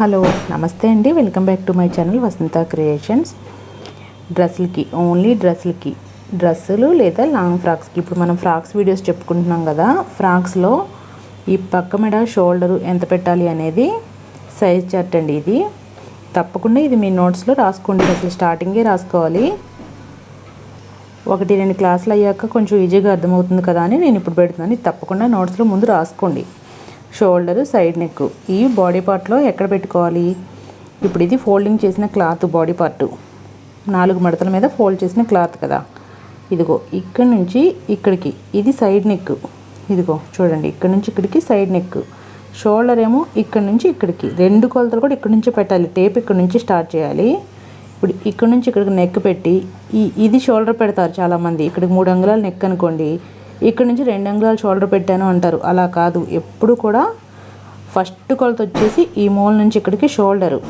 Hello నమస్తే అండి. Welcome back to my channel Vasantha creations డ్రెస్సులకి only డ్రెస్సులకి డ్రెస్సులు లేదా లాంగ్ ఫ్రాక్స్కి ఇప్పుడు మనం ఫ్రాక్స్ వీడియోస్ చెప్పుకుంటున్నాం కదా ఫ్రాక్స్లో ఈ పక్క మెడ షోల్డరు ఎంత పెట్టాలి అనేది సైజ్ చార్ట్ అండి ఇది. తప్పకుండా ఇది మీ నోట్స్లో రాసుకోండి. అసలు స్టార్టింగే రాసుకోవాలి. ఒకటి రెండు క్లాసులు అయ్యాక కొంచెం ఈజీగా అర్థమవుతుంది కదా అని నేను ఇప్పుడు పెడుతున్నాను. ఇది తప్పకుండా నోట్స్లో ముందు రాసుకోండి. Shoulder side neck. ఈ బాడీ పార్ట్లో ఎక్కడ పెట్టుకోవాలి? ఇప్పుడు ఇది ఫోల్డింగ్ చేసిన క్లాత్ బాడీ పార్ట్. నాలుగు మడతల మీద ఫోల్డ్ చేసిన క్లాత్ కదా. ఇదిగో ఇక్కడ నుంచి ఇక్కడికి. ఇది సైడ్ నెక్. ఇదిగో చూడండి ఇక్కడ నుంచి ఇక్కడికి సైడ్ నెక్. షోల్డర్ ఏమో ఇక్కడ నుంచి ఇక్కడికి. రెండు కొలతలు కూడా ఇక్కడ నుంచి పెట్టాలి. టేప్ ఇక్కడ నుంచి స్టార్ట్ చేయాలి. ఇప్పుడు ఇక్కడ నుంచి ఇక్కడికి నెక్ పెట్టి ఈ ఇది షోల్డర్ పెడతారు చాలామంది. ఇక్కడికి మూడు అంగుళాలు నెక్ అనుకోండి. ఇక్కడ నుంచి రెండు అంగుళాలు షోల్డర్ పెట్టాను అంటారు. అలా కాదు. ఎప్పుడు కూడా ఫస్ట్ కొలత వచ్చేసి ఈ మూల నుంచి ఇక్కడికి షోల్డరు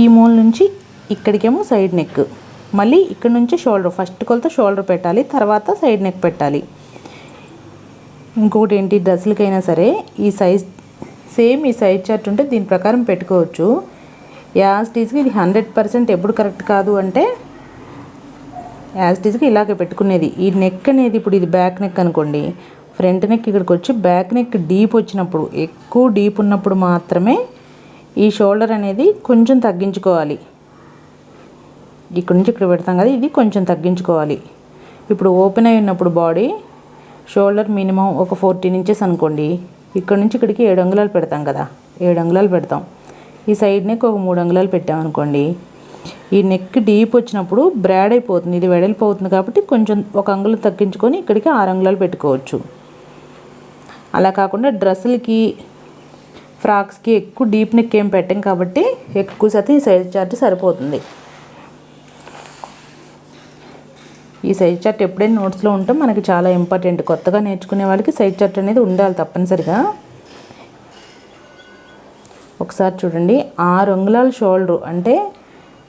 ఈ మూల నుంచి ఇక్కడికేమో సైడ్ నెక్ మళ్ళీ ఇక్కడ నుంచి షోల్డర్ ఫస్ట్ కొలత షోల్డర్ పెట్టాలి. తర్వాత సైడ్ నెక్ పెట్టాలి. ఇంకొకటి ఏంటి? డ్రెస్సులకైనా సరే ఈ సైజ్ సేమ్ ఈ సైజ్ చార్ట్ ఉంటే దీని ప్రకారం పెట్టుకోవచ్చు. యాజ్ టీజ్కి ఇది హండ్రెడ్ పర్సెంట్ ఎప్పుడు కరెక్ట్ కాదు అంటే యాజ్ టీజ్కి ఇలాగే పెట్టుకునేది. ఈ నెక్ అనేది ఇప్పుడు ఇది బ్యాక్ నెక్ అనుకోండి. ఫ్రంట్ నెక్ ఇక్కడికి వచ్చి బ్యాక్ నెక్ డీప్ వచ్చినప్పుడు ఎక్కువ డీప్ ఉన్నప్పుడు మాత్రమే ఈ షోల్డర్ అనేది కొంచెం తగ్గించుకోవాలి. ఇక్కడ నుంచి ఇక్కడ పెడతాం కదా ఇది కొంచెం తగ్గించుకోవాలి. ఇప్పుడు ఓపెన్ అయి ఉన్నప్పుడు బాడీ షోల్డర్ మినిమం ఒక ఫోర్టీన్ ఇంచెస్ అనుకోండి. ఇక్కడ నుంచి ఇక్కడికి ఏడు అంగుళాలు పెడతాం కదా ఏడు అంగుళాలు పెడతాం. ఈ సైడ్ నెక్ ఒక మూడు అంగుళాలు పెట్టామనుకోండి ఈ నెక్ డీప్ వచ్చినప్పుడు బ్రాడ్ అయిపోతుంది ఇది వెడల్పు అవుతుంది కాబట్టి కొంచెం ఒక అంగుళం తగ్గించుకొని ఇక్కడికి ఆరు అంగుళాలు పెట్టుకోవచ్చు. అలా కాకుండా డ్రెస్సులకి ఫ్రాక్స్కి ఎక్కువ డీప్ నెక్ ఏం పెట్టాం కాబట్టి ఎక్కువ శాతం ఈ సైజ్ చార్ట్ సరిపోతుంది. ఈ సైజ్ చార్ట్ ఎప్పుడైనా నోట్స్లో ఉంటే మనకి చాలా ఇంపార్టెంట్ కొత్తగా నేర్చుకునే వాళ్ళకి సైజ్ చార్ట్ అనేది ఉండాలి తప్పనిసరిగా. ఒకసారి చూడండి ఆరు అంగుళాల షోల్డర్ అంటే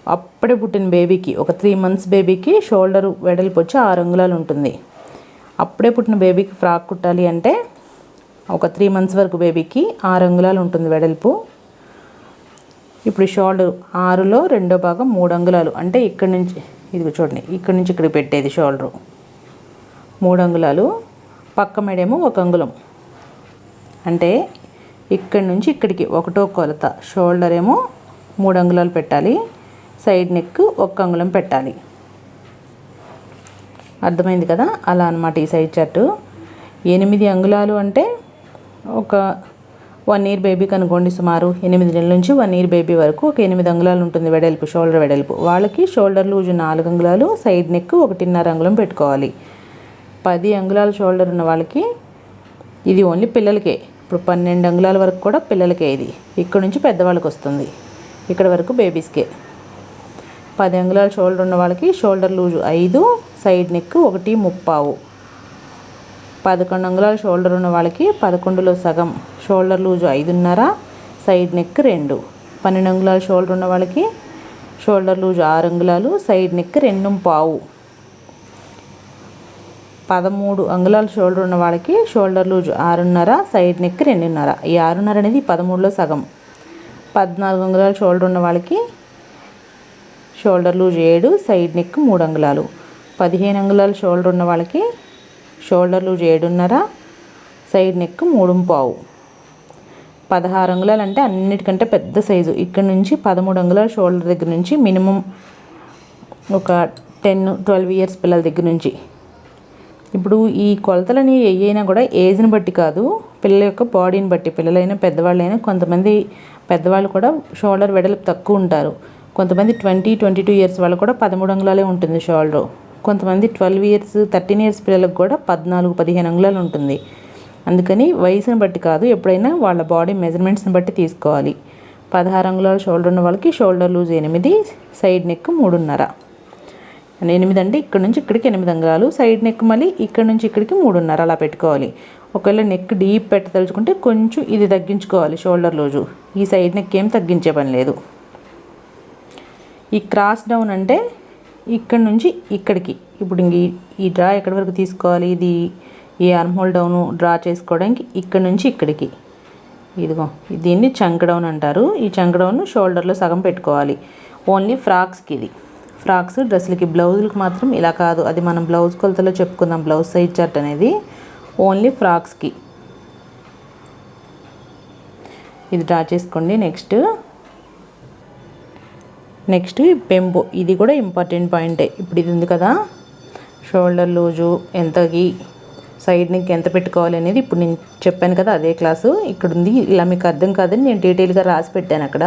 అప్పుడే పుట్టిన బేబీకి ఒక త్రీ మంత్స్ బేబీకి షోల్డర్ వెడల్పు వచ్చి ఆరు అంగుళాలు ఉంటుంది. అప్పుడే పుట్టిన బేబీకి ఫ్రాక్ కుట్టాలి అంటే ఒక త్రీ మంత్స్ వరకు బేబీకి ఆరు అంగుళాలు ఉంటుంది వెడల్పు. ఇప్పుడు షోల్డర్ ఆరులో రెండో భాగం మూడు అంగుళాలు. అంటే ఇక్కడ నుంచి ఇది చూడండి ఇక్కడ నుంచి ఇక్కడికి పెట్టేది షోల్డరు మూడు అంగుళాలు పక్క మెడేమో ఒక అంగుళం. అంటే ఇక్కడి నుంచి ఇక్కడికి ఒకటో కొలత. షోల్డర్ ఏమో మూడు అంగుళాలు పెట్టాలి. సైడ్ నెక్ ఒక్క అంగుళం పెట్టాలి. అర్థమైంది కదా? అలా అనమాట ఈ సైడ్ చార్టు. ఎనిమిది అంగుళాలు అంటే ఒక వన్ ఇయర్ బేబీకి అనుకోండి సుమారు ఎనిమిది నెలల నుంచి వన్ ఇయర్ బేబీ వరకు ఒక ఎనిమిది అంగుళాలు ఉంటుంది వెడల్పు షోల్డర్ వెడల్పు. వాళ్ళకి షోల్డర్ లూజ్ నాలుగు అంగుళాలు సైడ్ నెక్ ఒకటిన్నర అంగుళం పెట్టుకోవాలి. పది అంగుళాల షోల్డర్ ఉన్న వాళ్ళకి ఇది ఓన్లీ పిల్లలకే. ఇప్పుడు పన్నెండు అంగుళాల వరకు కూడా పిల్లలకే ఇది. ఇక్కడ నుంచి పెద్దవాళ్ళకి వస్తుంది. ఇక్కడ వరకు బేబీస్కే పది అంగుళాల షోల్డర్ ఉన్న వాళ్ళకి షోల్డర్ లూజు ఐదు సైడ్ నెక్ ఒకటి ముప్పావు. పదకొండు అంగుళాల షోల్డర్ ఉన్న వాళ్ళకి పదకొండులో సగం షోల్డర్ లూజు ఐదున్నర సైడ్ నెక్ రెండు. పన్నెండు అంగుళాల షోల్డర్ ఉన్న వాళ్ళకి షోల్డర్ లూజు ఆరు అంగుళాలు సైడ్ నెక్ రెండు పావు. పదమూడు అంగుళాల షోల్డర్ ఉన్న వాళ్ళకి షోల్డర్ లూజ్ ఆరున్నర సైడ్ నెక్ రెండున్నర. ఈ ఆరున్నర అనేది పదమూడులో సగం. పద్నాలుగు అంగుళాల షోల్డర్ ఉన్న వాళ్ళకి షోల్డర్ లూజ్ ఏడు సైడ్ నెక్ మూడు అంగుళాలు పదిహేను అంగుళాలు షోల్డర్ ఉన్న వాళ్ళకి షోల్డర్ లూజ్ ఏడున్నర సైడ్ నెక్ మూడు పావు. పదహారు అంగుళాలు అంటే అన్నిటికంటే పెద్ద సైజు. ఇక్కడ నుంచి పదమూడు అంగుళాల షోల్డర్ దగ్గర నుంచి మినిమం ఒక టెన్ ట్వెల్వ్ ఇయర్స్ పిల్లల దగ్గర నుంచి. ఇప్పుడు ఈ కొలతలని ఏవైనా కూడా ఏజ్ని బట్టి కాదు పిల్లల యొక్క బాడీని బట్టి పిల్లలైనా పెద్దవాళ్ళైనా కొంతమంది పెద్దవాళ్ళు కూడా షోల్డర్ వెడల్పు తక్కువ ఉంటారు. కొంతమంది ట్వంటీ ట్వంటీ టూ ఇయర్స్ వాళ్ళు కూడా పదమూడు అంగుళాలే ఉంటుంది షోల్డర్. కొంతమంది ట్వెల్వ్ ఇయర్స్ థర్టీన్ ఇయర్స్ పిల్లలకు కూడా పద్నాలుగు పదిహేను అంగుళాలు ఉంటుంది. అందుకని వయసును బట్టి కాదు ఎప్పుడైనా వాళ్ళ బాడీ మెజర్మెంట్స్ని బట్టి తీసుకోవాలి. పదహారు అంగుళాల షోల్డర్ ఉన్న వాళ్ళకి షోల్డర్ లూజ్ ఎనిమిది సైడ్ నెక్ మూడున్నర. ఎనిమిది అంటే ఇక్కడ నుంచి ఇక్కడికి ఎనిమిది అంగుళాలు సైడ్ నెక్ మళ్ళీ ఇక్కడ నుంచి ఇక్కడికి మూడున్నర అలా పెట్టుకోవాలి. ఒకవేళ నెక్ డీప్ పెట్టదలుచుకుంటే కొంచెం ఇది తగ్గించుకోవాలి షోల్డర్ లూజు ఈ సైడ్ నెక్ ఏం తగ్గించే పని లేదు. ఈ క్రాస్ డౌన్ అంటే ఇక్కడ నుంచి ఇక్కడికి. ఇప్పుడు ఇంక ఈ- డ్రా ఎక్కడి వరకు తీసుకోవాలి? ఇది ఈ ఆర్మ్ డౌను డౌన్ డ్రా చేసుకోవడానికి ఇక్కడ నుంచి ఇక్కడికి. ఇదిగో దీన్ని చంక్ డౌన్ అంటారు. ఈ చంక్ డౌన్ షోల్డర్లో సగం పెట్టుకోవాలి. ఓన్లీ ఫ్రాక్స్కి ఇది ఫ్రాక్స్ డ్రెస్సులకి బ్లౌజులకి మాత్రం ఇలా కాదు. అది మనం బ్లౌజ్ కొలతలో చెప్పుకుందాం. బ్లౌజ్ సైజ్ చార్ట్ అనేది ఓన్లీ ఫ్రాక్స్కి ఇది డ్రా చేసుకోండి. నెక్స్ట్ నెక్స్ట్ పెంపు. ఇది కూడా ఇంపార్టెంట్ పాయింటే. ఇప్పుడు ఇది ఉంది కదా. షోల్డర్ లూజు ఎంతకి సైడ్ నెక్ ఎంత పెట్టుకోవాలి అనేది ఇప్పుడు నేను చెప్పాను కదా అదే క్లాసు. ఇక్కడ ఉంది ఇలా మీకు అర్థం కాదని నేను డీటెయిల్గా రాసి పెట్టాను అక్కడ.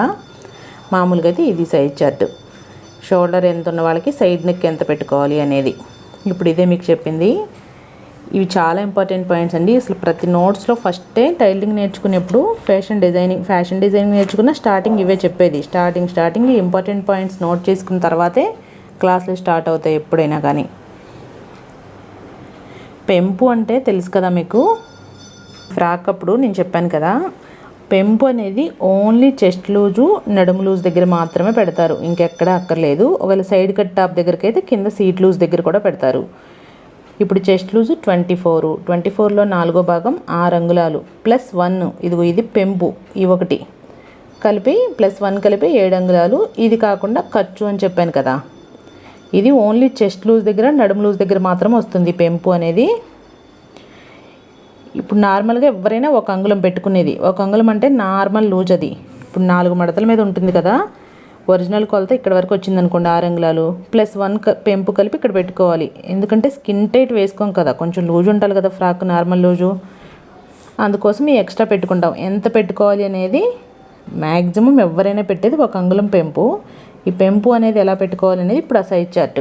మామూలుగా అయితే ఇది సైజ్ చార్ట్. షోల్డర్ ఎంత ఉన్న వాళ్ళకి సైడ్ నెక్ ఎంత పెట్టుకోవాలి అనేది. ఇప్పుడు ఇదే మీకు చెప్పింది. ఇవి చాలా ఇంపార్టెంట్ పాయింట్స్ అండి. అసలు ప్రతి నోట్స్లో ఫస్టే టైలింగ్ నేర్చుకునేప్పుడు ఫ్యాషన్ డిజైనింగ్ ఫ్యాషన్ డిజైనింగ్ నేర్చుకున్న స్టార్టింగ్ ఇవే చెప్పేది. Starting starting important points note చేసుకున్న తర్వాతే క్లాసులు స్టార్ట్ అవుతాయి ఎప్పుడైనా కానీ. పెంపు అంటే తెలుసు కదా మీకు? ఫ్రాక్ అప్పుడు నేను చెప్పాను కదా. పెంపు అనేది ఓన్లీ చెస్ట్ లూజు నడుము లూజ్ దగ్గర మాత్రమే పెడతారు. ఇంకెక్కడ అక్కర్లేదు. ఒకవేళ సైడ్ కట్ టాప్ దగ్గరకైతే కింద సీట్ లూజ్ దగ్గర కూడా పెడతారు. ఇప్పుడు chest loose twenty four. Twenty ఫోర్లో నాలుగో భాగం ఆరు అంగుళాలు. ప్లస్ వన్ ఇదిగో ఇది పెంపు ఈ ఒకటి. కలిపి ప్లస్ వన్ కలిపి ఏడు అంగుళాలు. ఇది కాకుండా ఖర్చు అని చెప్పాను కదా. ఇది ఓన్లీ చెస్ట్ లూజ్ దగ్గర నడుము లూజ్ దగ్గర మాత్రం వస్తుంది పెంపు అనేది. ఇప్పుడు నార్మల్గా ఎవరైనా ఒక అంగుళం పెట్టుకునేది. ఒక అంగుళం అంటే నార్మల్ లూజ్ అది. ఇప్పుడు నాలుగు మడతల మీద ఉంటుంది కదా. ఒరిజినల్ కొలత ఇక్కడ వరకు వచ్చింది అనుకోండి ఆరు అంగుళాలు ప్లస్ వన్ పెంపు కలిపి ఇక్కడ పెట్టుకోవాలి. ఎందుకంటే స్కిన్ టైట్ వేసుకోం కదా కొంచెం లూజ్ ఉండాలి కదా ఫ్రాక్ నార్మల్ లూజు. అందుకోసం ఈ ఎక్స్ట్రా పెట్టుకుంటాం. ఎంత పెట్టుకోవాలి అనేది మ్యాక్సిమం ఎవరైనా పెట్టేది ఒక అంగుళం పెంపు. ఈ పెంపు అనేది ఎలా పెట్టుకోవాలి అనేది ఇప్పుడు ఆ సైజ్ చార్ట్.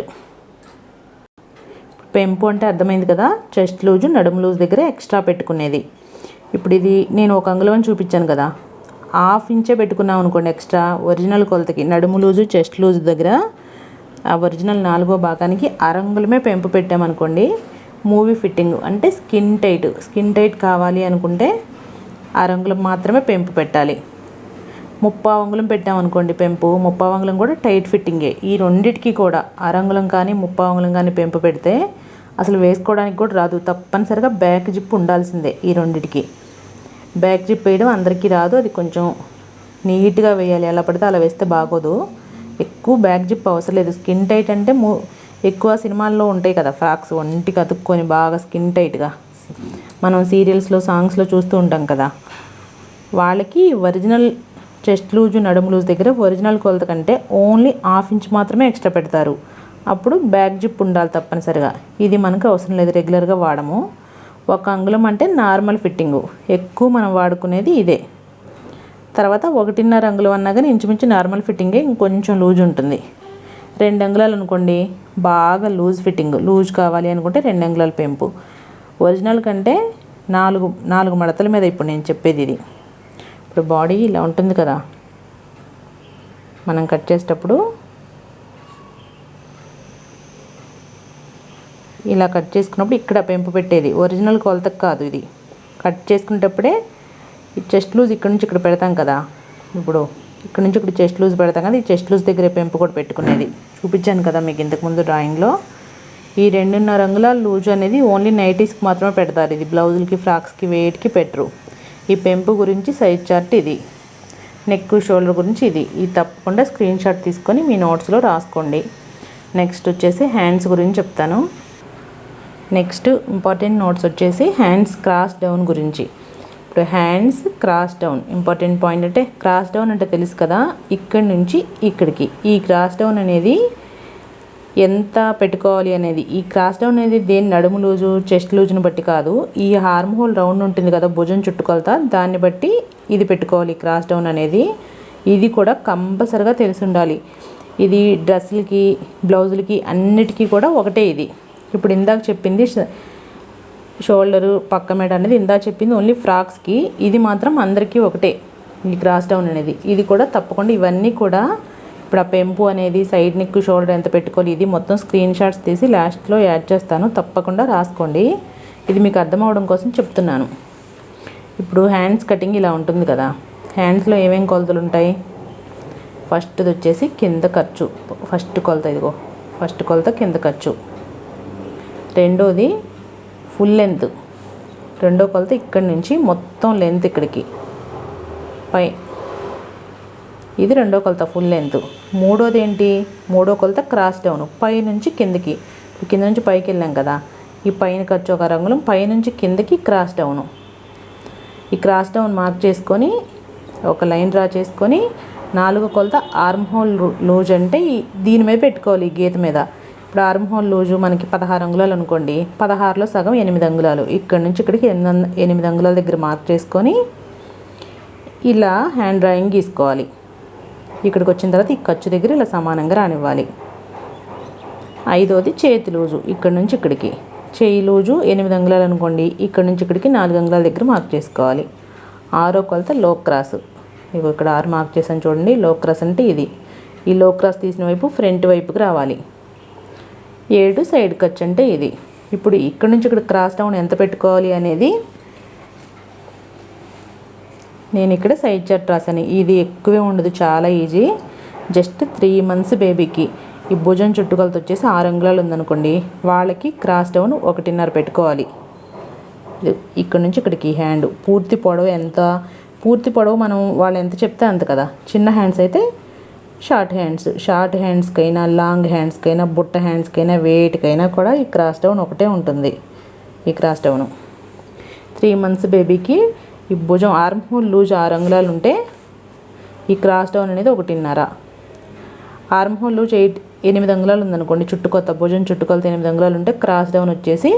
పెంపు అంటే అర్థమైంది కదా చెస్ట్ లూజు నడుము లూజ్ దగ్గర ఎక్స్ట్రా పెట్టుకునేది. ఇప్పుడు ఇది నేను ఒక అంగుళం అని చూపించాను కదా హాఫ్ ఇంచే పెట్టుకున్నాం అనుకోండి ఎక్స్ట్రా ఒరిజినల్ కొలతకి. నడుము లూజు చెస్ట్ లూజు దగ్గర ఆ ఒరిజినల్ నాలుగో భాగానికి అరంగులమే పెంపు పెట్టామనుకోండి మూవీ ఫిట్టింగ్ అంటే స్కిన్ టైట్ స్కిన్ టైట్ కావాలి అనుకుంటే అరంగులం మాత్రమే పెంపు పెట్టాలి. ముప్పావంగులం అంగుళం పెట్టామనుకోండి పెంపు. ముప్పావంగులం కూడా టైట్ ఫిట్టింగే. ఈ రెండిటికి కూడా అరంగులం కానీ ముప్పావంగులం కానీ పెంపు పెడితే అసలు వేసుకోవడానికి కూడా రాదు. తప్పనిసరిగా బ్యాక్ జిప్ ఉండాల్సిందే ఈ రెండిటికి. బ్యాక్ జిప్ వేయడం అందరికీ రాదు. అది కొంచెం నీట్గా వేయాలి. ఎలా పడితే అలా వేస్తే బాగోదు. ఎక్కువ బ్యాక్ జిప్ అవసరం లేదు. స్కిన్ టైట్ అంటే మూ ఎక్కువ సినిమాల్లో ఉంటాయి కదా ఫ్రాక్స్. ఒంటికి అతుక్కొని బాగా స్కిన్ టైట్గా. మనం సీరియల్స్లో సాంగ్స్లో చూస్తూ ఉంటాం కదా. వాళ్ళకి ఒరిజినల్ చెస్ట్ లూజు నడుము లూజ్ దగ్గర ఒరిజినల్ కొలత కంటే ఓన్లీ హాఫ్ ఇంచ్ మాత్రమే ఎక్స్ట్రా పెడతారు. అప్పుడు బ్యాక్ జిప్ ఉండాలి తప్పనిసరిగా. ఇది మనకు అవసరం లేదు. రెగ్యులర్గా వాడము. ఒక అంగుళం అంటే నార్మల్ ఫిట్టింగు. ఎక్కువ మనం వాడుకునేది ఇదే. తర్వాత ఒకటిన్నర అంగుళం అన్నా కానీ ఇంచుమించు నార్మల్ ఫిట్టింగే ఇంకొంచెం లూజ్ ఉంటుంది. రెండు అంగుళాలు అనుకోండి బాగా లూజ్ ఫిట్టింగ్. లూజ్ కావాలి అనుకుంటే రెండు అంగుళాల పెంపు. ఒరిజినల్ కంటే నాలుగు నాలుగు మడతల మీద ఇప్పుడు నేను చెప్పేది ఇది. ఇప్పుడు బాడీ ఇలా ఉంటుంది కదా. మనం కట్ చేసేటప్పుడు ఇలా కట్ చేసుకున్నప్పుడు ఇక్కడ పెంపు పెట్టేది. ఒరిజినల్ కొలతకు కాదు ఇది. కట్ చేసుకునేటప్పుడే ఈ చెస్ట్ లూజ్ ఇక్కడ నుంచి ఇక్కడ పెడతాం కదా. ఇప్పుడు ఇక్కడ నుంచి ఇక్కడ చెస్ట్ లూజ్ పెడతాం కదా ఈ చెస్ట్ లూజ్ దగ్గర పెంపు కూడా పెట్టుకునేది. చూపించాను కదా మీకు ఇంతకుముందు డ్రాయింగ్లో ఈ రెండున్నర అంగుళాల లూజ్ అనేది ఓన్లీ నైటీస్కి మాత్రమే పెడతారు. ఇది బ్లౌజులకి ఫ్రాక్స్కి వెయిట్కి పెట్టరు. ఈ పెంపు గురించి సైజ్ చార్ట్ ఇది. నెక్ షోల్డర్ గురించి ఇది. ఇది తప్పకుండా స్క్రీన్ షాట్ తీసుకొని మీ నోట్స్లో రాసుకోండి. నెక్స్ట్ వచ్చేసి హ్యాండ్స్ గురించి చెప్తాను. నెక్స్ట్ ఇంపార్టెంట్ నోట్స్ వచ్చేసి హ్యాండ్స్ క్రాస్ డౌన్ గురించి. ఇప్పుడు hands cross down important point అంటే క్రాస్ డౌన్ అంటే తెలుసు కదా ఇక్కడి నుంచి ఇక్కడికి. ఈ క్రాస్ డౌన్ అనేది ఎంత పెట్టుకోవాలి అనేది ఈ క్రాస్ డౌన్ అనేది దేని నడుము లూజు చెస్ట్ లూజుని బట్టి కాదు ఈ హార్మ్ హోల్ రౌండ్ ఉంటుంది కదా భుజం చుట్టుకొలత దాన్ని బట్టి ఇది పెట్టుకోవాలి క్రాస్ డౌన్ అనేది. ఇది కూడా కంపల్సరిగా తెలిసి ఉండాలి. ఇది డ్రెస్సులకి బ్లౌజులకి అన్నిటికీ కూడా ఒకటే ఇది. ఇప్పుడు ఇందాక చెప్పింది షోల్డరు పక్క మెడ అనేది ఇందాక చెప్పింది ఓన్లీ ఫ్రాక్స్కి ఇది మాత్రం అందరికీ ఒకటే ఈ క్రాస్ డౌన్ అనేది. ఇది కూడా తప్పకుండా ఇవన్నీ కూడా ఇప్పుడు ఆ పెంపు అనేది సైడ్ నెక్ షోల్డర్ ఎంత పెట్టుకోవాలి ఇది మొత్తం స్క్రీన్ షాట్స్ తీసి లాస్ట్లో యాడ్ చేస్తాను. తప్పకుండా రాసుకోండి. ఇది మీకు అర్థం అవడం కోసం చెప్తున్నాను. ఇప్పుడు హ్యాండ్స్ కటింగ్ ఇలా ఉంటుంది కదా హ్యాండ్స్లో ఏమేమి కొలతలు ఉంటాయి? ఫస్ట్ది వచ్చేసి కింద ఖర్చు ఫస్ట్ కొలత ఇదిగో ఫస్ట్ కొలత కింద ఖర్చు. రెండోది ఫుల్ లెంత్ రెండో కొలత ఇక్కడి నుంచి మొత్తం లెంత్ ఇక్కడికి. పై. ఇది రెండో కొలత ఫుల్ లెంత్ మూడోది ఏంటి? మూడో కొలత క్రాస్ డౌన్ పై నుంచి కిందకి. కింద నుంచి పైకి వెళ్ళాం కదా. ఈ పైన ఖర్చు ఒక రంగులం పై నుంచి కిందకి క్రాస్ డౌను ఈ క్రాస్ డౌన్ మార్క్ చేసుకొని ఒక లైన్ డ్రా చేసుకొని నాలుగు కొలత ఆర్మ్ హోల్ లూజ్ అంటే దీని మీద పెట్టుకోవాలి ఈ గీత మీద. ఇప్పుడు ఆర్మ్ హోల్ లూజు మనకి పదహారు అంగుళాలు అనుకోండి. పదహారులో సగం ఎనిమిది అంగుళాలు. ఇక్కడ నుంచి ఇక్కడికి ఎనిమిది ఎనిమిది అంగుళాల దగ్గర మార్క్ చేసుకొని ఇలా హ్యాండ్ డ్రాయింగ్ గీసుకోవాలి. ఇక్కడికి వచ్చిన తర్వాత ఈ ఖర్చు దగ్గర ఇలా సమానంగా రానివ్వాలి. ఐదోది చేతి లూజు ఇక్కడ నుంచి ఇక్కడికి. చేయి లూజు ఎనిమిది అంగుళాలు అనుకోండి. ఇక్కడ నుంచి ఇక్కడికి నాలుగు అంగుళాల దగ్గర మార్క్ చేసుకోవాలి. ఆరో కొలత లో క్రాస్ ఇవి ఇక్కడ ఆరు మార్క్ చేసాను చూడండి. లో క్రాస్ అంటే ఇది. ఈ లో క్రాస్ తీసిన వైపు ఫ్రంట్ వైపుకి రావాలి. ఏడు సైడ్ ఖర్చు అంటే ఇది. ఇప్పుడు ఇక్కడ నుంచి ఇక్కడ క్రాస్ డౌన్ ఎంత పెట్టుకోవాలి అనేది నేను ఇక్కడ సైడ్ చార్ట్ రాశాను. ఇది ఎక్కువే ఉండదు చాలా ఈజీ. జస్ట్ త్రీ మంత్స్ బేబీకి. ఈ భుజం చుట్టుకొలత వచ్చేసి ఆరు అంగుళాలు ఉందనుకోండి వాళ్ళకి క్రాస్ డౌన్ ఒకటిన్నర పెట్టుకోవాలి. ఇక్కడ నుంచి ఇక్కడికి హ్యాండ్. పూర్తి పొడవు ఎంత? పూర్తి పొడవు మనం వాళ్ళు ఎంత చెప్తే అంత కదా. చిన్న హ్యాండ్స్ అయితే షార్ట్ హ్యాండ్స్. షార్ట్ హ్యాండ్స్కైనా లాంగ్ హ్యాండ్స్కైనా బుట్ట హ్యాండ్స్కైనా వేటికైనా కూడా ఈ క్రాస్ డౌన్ ఒకటే ఉంటుంది. ఈ క్రాస్ డౌన్. త్రీ మంత్స్ బేబీకి ఈ భుజం ఆర్మ్ హోల్ లూజ్ ఆరు అంగుళాలు ఉంటే ఈ క్రాస్ డౌన్ అనేది ఒకటిన్నర. ఆర్మ్ హోల్ లూజ్ ఎయిట్ ఎనిమిది అంగుళాలు ఉందనుకోండి. చుట్టుకొత్త భుజం చుట్టుకొలత ఎనిమిది అంగుళాలు ఉంటే క్రాస్ డౌన్ వచ్చేసి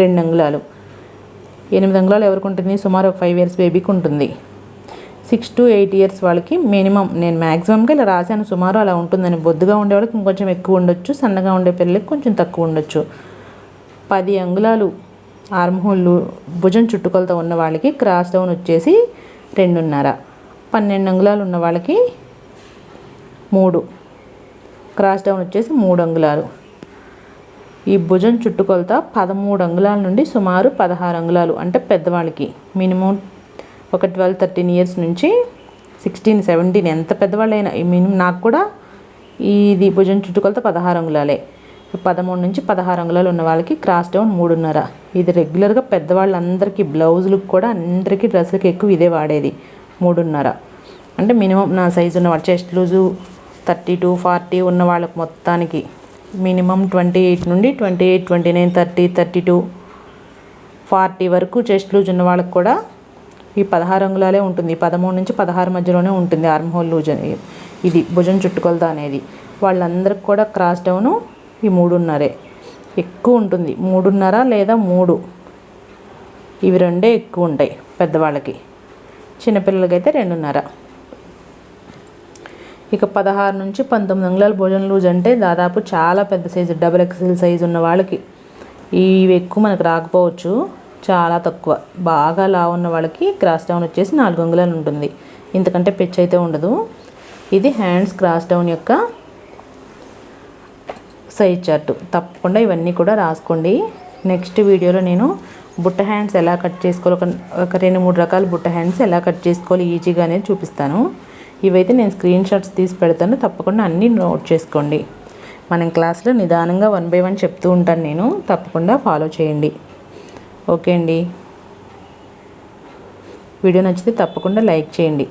రెండు అంగుళాలు. ఎనిమిది అంగుళాలు ఎవరికి ఉంటుంది సుమారు ఒక ఫైవ్ ఇయర్స్ బేబీకి ఉంటుంది. సిక్స్ టు ఎయిట్ ఇయర్స్ వాళ్ళకి మినిమం నేను మ్యాక్సిమంగా ఇలా రాశాను. సుమారు అలా ఉంటుందని బొద్దుగా ఉండే వాళ్ళకి ఇంకొంచెం ఎక్కువ ఉండొచ్చు సన్నగా ఉండే పిల్లలకి కొంచెం తక్కువ ఉండొచ్చు. పది అంగుళాలు ఆర్మహోళ్ళు భుజం చుట్టుకొలత ఉన్న వాళ్ళకి క్రాస్ డౌన్ వచ్చేసి రెండున్నర. పన్నెండు అంగుళాలు ఉన్న వాళ్ళకి మూడు. క్రాస్ డౌన్ వచ్చేసి మూడు అంగుళాలు. ఈ భుజం చుట్టుకొలత పదమూడు అంగుళాల నుండి సుమారు పదహారు అంగుళాలు అంటే పెద్దవాళ్ళకి మినిమం ఒక ట్వెల్వ్ థర్టీన్ ఇయర్స్ నుంచి సిక్స్టీన్ సెవెంటీన్ ఎంత పెద్దవాళ్ళైనా ఈ మినిమం నాకు కూడా ఇది భుజం చుట్టుకొలత పదహారు అంగుళాలే. పదమూడు నుంచి పదహారు అంగుళాలు ఉన్న వాళ్ళకి క్రాస్ డౌన్ మూడున్నర. ఇది రెగ్యులర్గా పెద్దవాళ్ళందరికీ బ్లౌజులకు కూడా అందరికీ డ్రెస్సులకు ఎక్కువ ఇదే వాడేది మూడున్నర. అంటే మినిమం నా సైజు ఉన్న వాళ్ళు chest loose thirty two forty ఉన్న వాళ్ళకి మొత్తానికి మినిమం ట్వంటీ ఎయిట్ నుండి twenty eight twenty nine thirty thirty two forty వరకు చెస్ట్ లూజ్ ఉన్న వాళ్ళకి కూడా ఈ పదహారు అంగుళాలే ఉంటుంది. పదమూడు నుంచి పదహారు మధ్యలోనే ఉంటుంది ఆర్మ్ హోల్ లూజ్ ఇది భుజం చుట్టుకొలత అనేది. వాళ్ళందరికి కూడా క్రాస్ డౌను ఈ మూడున్నరే. ఎక్కువ ఉంటుంది. మూడున్నర లేదా మూడు. ఇవి రెండే ఎక్కువ ఉంటాయి పెద్దవాళ్ళకి. చిన్నపిల్లలకైతే రెండున్నర. ఇక పదహారు నుంచి పంతొమ్మిది అంగుళాల భోజన లూజ్ అంటే దాదాపు చాలా పెద్ద సైజు డబుల్ ఎక్స్ఎల్ సైజు ఉన్న వాళ్ళకి. ఇవి ఎక్కువ మనకు రాకపోవచ్చు. చాలా తక్కువ. బాగా లావు ఉన్న వాళ్ళకి క్రాస్ డౌన్ వచ్చేసి నాలుగు అంగుళాలు ఉంటుంది. ఇంతకంటే పిచ్ అయితే ఉండదు. ఇది హ్యాండ్స్ క్రాస్ డౌన్ యొక్క సైజ్ చార్ట్. తప్పకుండా ఇవన్నీ కూడా రాసుకోండి. నెక్స్ట్ వీడియోలో నేను బుట్ట హ్యాండ్స్ ఎలా కట్ చేసుకోవాలి ఒక ఒక రెండు మూడు రకాల బుట్ట హ్యాండ్స్ ఎలా కట్ చేసుకోవాలి ఈజీగా అనేది చూపిస్తాను. ఇవైతే నేను స్క్రీన్ షాట్స్ తీసి పెడతాను. తప్పకుండా అన్నీ నోట్ చేసుకోండి. మనం క్లాస్లో నిదానంగా వన్ బై వన్ చెప్తూ ఉంటాను నేను. తప్పకుండా ఫాలో చేయండి. ఓకే అండి. వీడియో నచ్చితే తప్పకుండా లైక్ చేయండి.